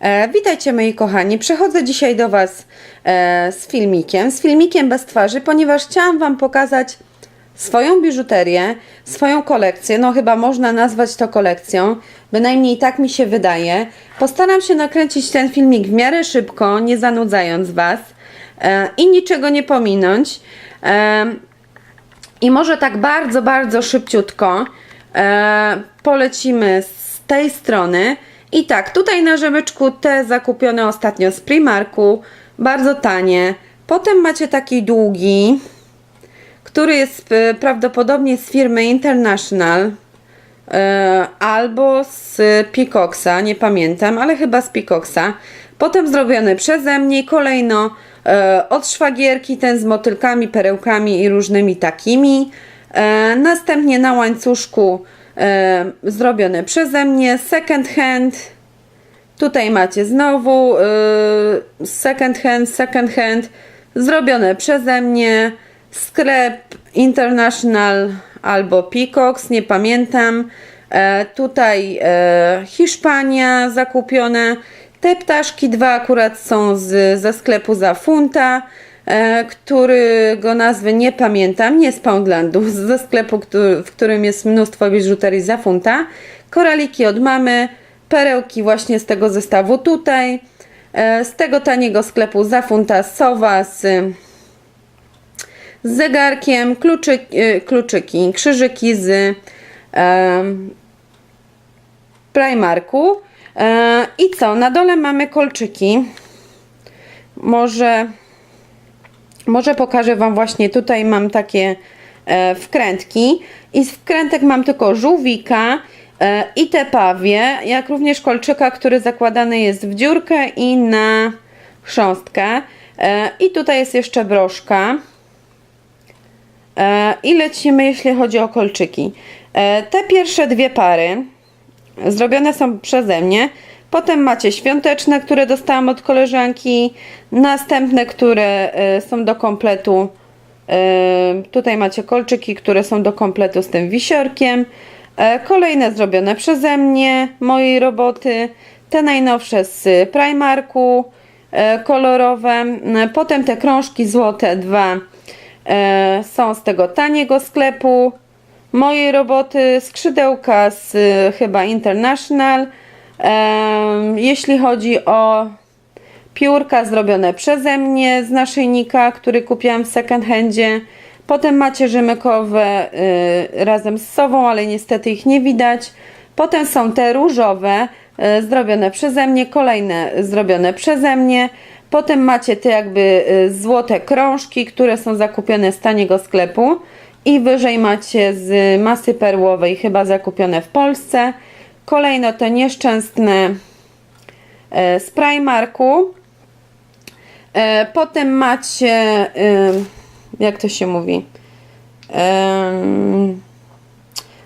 E, witajcie moi kochani, przechodzę dzisiaj do Was e, z filmikiem, z filmikiem bez twarzy, ponieważ chciałam Wam pokazać swoją biżuterię, swoją kolekcję, no chyba można nazwać to kolekcją, bynajmniej tak mi się wydaje. Postaram się nakręcić ten filmik w miarę szybko, nie zanudzając Was e, i niczego nie pominąć. I może tak bardzo, bardzo szybciutko polecimy z tej strony. I tak, tutaj na rzemyczku te zakupione ostatnio z Primarku, bardzo tanie. Potem macie taki długi, który jest e, prawdopodobnie z firmy International e, albo z Peacocksa, nie pamiętam, ale chyba z Peacocksa. Potem zrobiony przeze mnie, kolejno e, od szwagierki, ten z motylkami, perełkami i różnymi takimi. Następnie na łańcuszku e, zrobiony przeze mnie, second hand. Tutaj macie znowu y, second hand, second hand, zrobione przeze mnie, sklep International albo Peacocks, nie pamiętam. E, tutaj e, Hiszpania zakupione. Te ptaszki dwa akurat są z, ze sklepu za funta, którego nazwy nie pamiętam, nie z Poundlandu, ze sklepu, w którym jest mnóstwo biżuterii za funta. Koraliki od mamy, perełki właśnie z tego zestawu tutaj. E, z tego taniego sklepu za funta sowa z, zegarkiem, kluczyk, e, kluczyki, krzyżyki z e, Primarku. E, I co? Na dole mamy kolczyki. Może, może pokażę Wam właśnie. Tutaj mam takie e, wkrętki. I z wkrętek mam tylko żółwika e, i te pawie, jak również kolczyka, który zakładany jest w dziurkę i na chrząstkę. E, I tutaj jest jeszcze broszka. I lecimy, jeśli chodzi o kolczyki. Te pierwsze dwie pary zrobione są przeze mnie. Potem macie świąteczne, które dostałam od koleżanki. Następne, które e, są do kompletu. E, Tutaj macie kolczyki, które są do kompletu z tym wisiorkiem. E, Kolejne zrobione przeze mnie, mojej roboty. Te najnowsze z Primarku, kolorowe. Potem te krążki złote, dwa są z tego taniego sklepu mojej roboty, skrzydełka z y, chyba International. Jeśli chodzi o piórka zrobione przeze mnie z naszyjnika, który kupiłam w second handzie. Potem macie rzemykowe y, razem z sową, ale niestety ich nie widać. Potem są te różowe, y, zrobione przeze mnie, kolejne zrobione przeze mnie. Potem macie te jakby y, złote krążki, które są zakupione z taniego sklepu. I wyżej macie z masy perłowej, chyba zakupione w Polsce. Kolejno te nieszczęsne e, z Primarku. E, Potem macie, e, jak to się mówi, Em,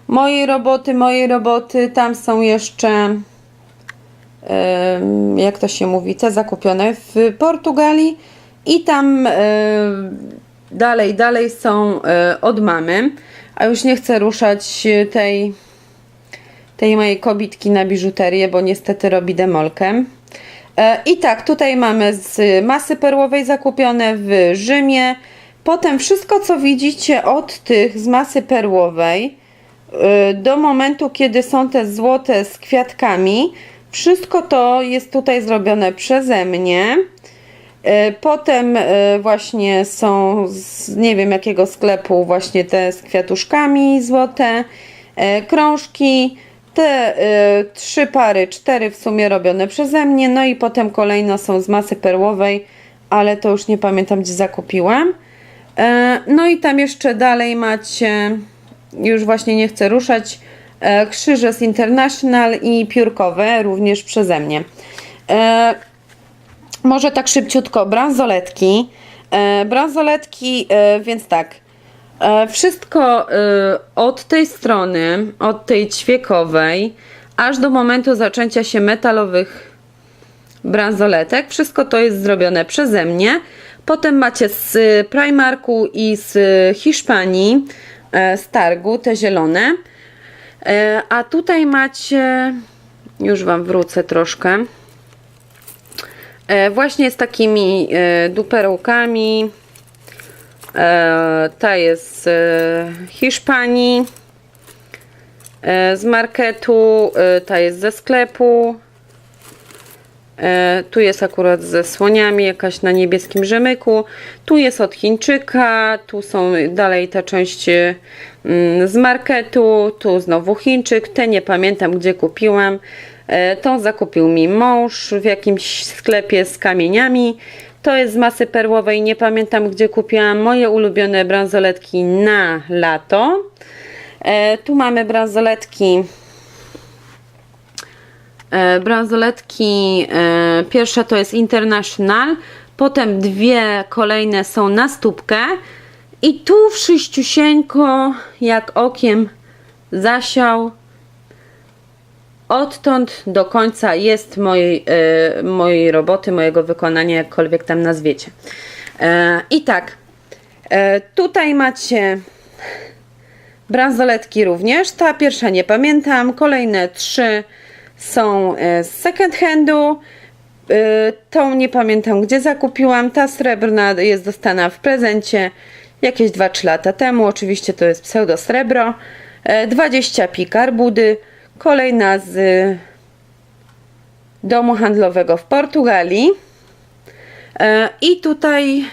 mojej roboty, mojej roboty, tam są jeszcze, jak to się mówi, te zakupione w Portugalii. I tam dalej, dalej są od mamy, a już nie chcę ruszać tej, tej mojej kobitki na biżuterię, bo niestety robi demolkę. E, I tak, tutaj mamy z masy perłowej zakupione w Rzymie. Potem wszystko, co widzicie od tych z masy perłowej y, do momentu, kiedy są te złote z kwiatkami, wszystko to jest tutaj zrobione przeze mnie. Y, Potem właśnie są z nie wiem jakiego sklepu właśnie te z kwiatuszkami złote, krążki, te y, trzy pary, cztery w sumie robione przeze mnie, no i potem kolejno są z masy perłowej, ale to już nie pamiętam gdzie zakupiłam. E, No i tam jeszcze dalej macie, już właśnie nie chcę ruszać, e, krzyże z International i piórkowe również przeze mnie. E, Może tak szybciutko, bransoletki. E, Bransoletki, e, więc tak, wszystko e, od tej strony, od tej ćwiekowej, aż do momentu zaczęcia się metalowych bransoletek. Wszystko to jest zrobione przeze mnie. Potem macie z Primarku i z Hiszpanii, e, z targu, te zielone. E, A tutaj macie, już Wam wrócę troszkę. E, właśnie z takimi e, duperołkami. E, ta jest z e, Hiszpanii. E, z marketu. E, ta jest ze sklepu. E, tu jest akurat ze słoniami, jakaś na niebieskim rzemyku. Tu jest od Chińczyka, tu są dalej ta część e, mm, z marketu, tu znowu Chińczyk. Te nie pamiętam gdzie kupiłam. E, tą zakupił mi mąż w jakimś sklepie z kamieniami. To jest z masy perłowej, nie pamiętam gdzie kupiłam moje ulubione bransoletki na lato. E, tu mamy bransoletki e, bransoletki. E, pierwsza to jest International, potem dwie kolejne są na stópkę i tu wszyściusieńko jak okiem zasiał. Odtąd do końca jest mojej, e, mojej roboty, mojego wykonania, jakkolwiek tam nazwiecie. E, I tak, e, tutaj macie bransoletki również. Ta pierwsza nie pamiętam, kolejne trzy są e, z second handu. Tą nie pamiętam gdzie zakupiłam. Ta srebrna jest dostana w prezencie jakieś 2-3 lata temu. Oczywiście to jest pseudo srebro. E, 20 pikar budy. Kolejna z domu handlowego w Portugalii. E, I tutaj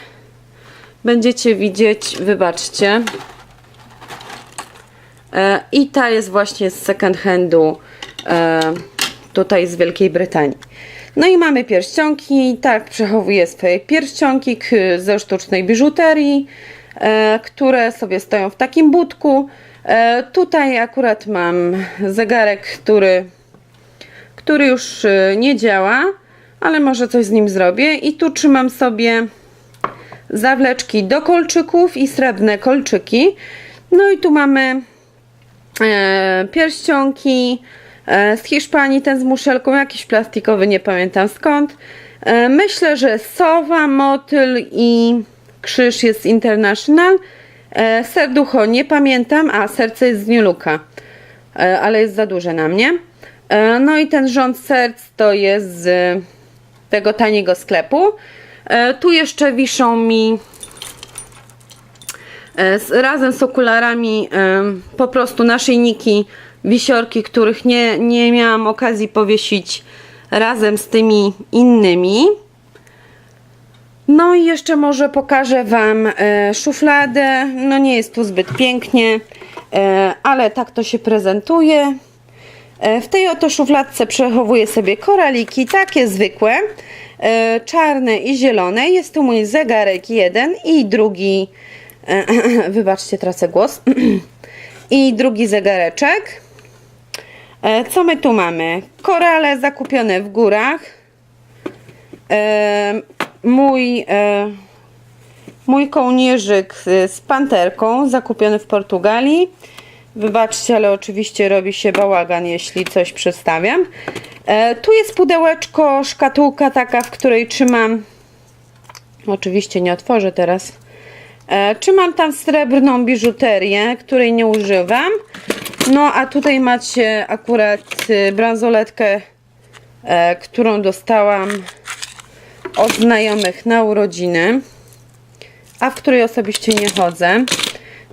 będziecie widzieć, wybaczcie, E, I ta jest właśnie z second handu e, tutaj z Wielkiej Brytanii. No i mamy pierścionki. Tak, przechowuję swoje pierścionki ze sztucznej biżuterii, które sobie stoją w takim budku. E, tutaj akurat mam zegarek, który, który już e, nie działa, ale może coś z nim zrobię. I tu trzymam sobie zawleczki do kolczyków i srebrne kolczyki. No i tu mamy e, pierścionki e, z Hiszpanii, ten z muszelką, jakiś plastikowy, nie pamiętam skąd. E, myślę, że sowa, motyl i krzyż jest International. E, serducho nie pamiętam, a serce jest z New Looka, e, ale jest za duże na mnie. E, no i ten rząd serc to jest z tego taniego sklepu. E, tu jeszcze wiszą mi E, z, razem z okularami e, po prostu naszyjniki, wisiorki, których nie, nie miałam okazji powiesić razem z tymi innymi. No i jeszcze może pokażę Wam e, szufladę. No nie jest tu zbyt pięknie, e, ale tak to się prezentuje. E, W tej oto szufladce przechowuję sobie koraliki, takie zwykłe, czarne i zielone. Jest tu mój zegarek jeden i drugi, wybaczcie, tracę głos, i drugi zegareczek. Co my tu mamy? Korale zakupione w górach. Mój, e, mój kołnierzyk z panterką zakupiony w Portugalii. Wybaczcie, ale oczywiście robi się bałagan, jeśli coś przedstawiam. E, tu jest pudełeczko, szkatułka taka, w której trzymam. Oczywiście nie otworzę teraz. E, trzymam tam srebrną biżuterię, której nie używam. No a tutaj macie akurat y, bransoletkę, którą dostałam od znajomych na urodziny, a w której osobiście nie chodzę.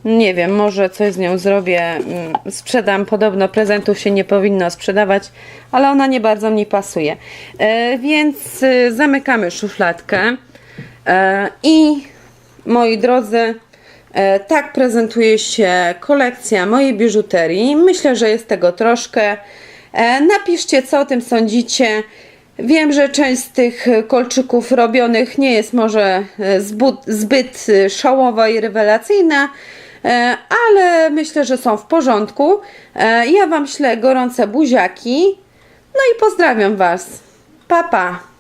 Nie wiem, może coś z nią zrobię, mm, sprzedam. Podobno prezentów się nie powinno sprzedawać, ale ona nie bardzo mi pasuje. E, więc y, zamykamy szufladkę. E, I moi drodzy, e, tak prezentuje się kolekcja mojej biżuterii. Myślę, że jest tego troszkę. Napiszcie, co o tym sądzicie. Wiem, że część z tych kolczyków robionych nie jest może e, zbyt, e, szołowa i rewelacyjna, e, ale myślę, że są w porządku. E, Ja Wam ślę gorące buziaki. No i pozdrawiam Was. Pa, pa.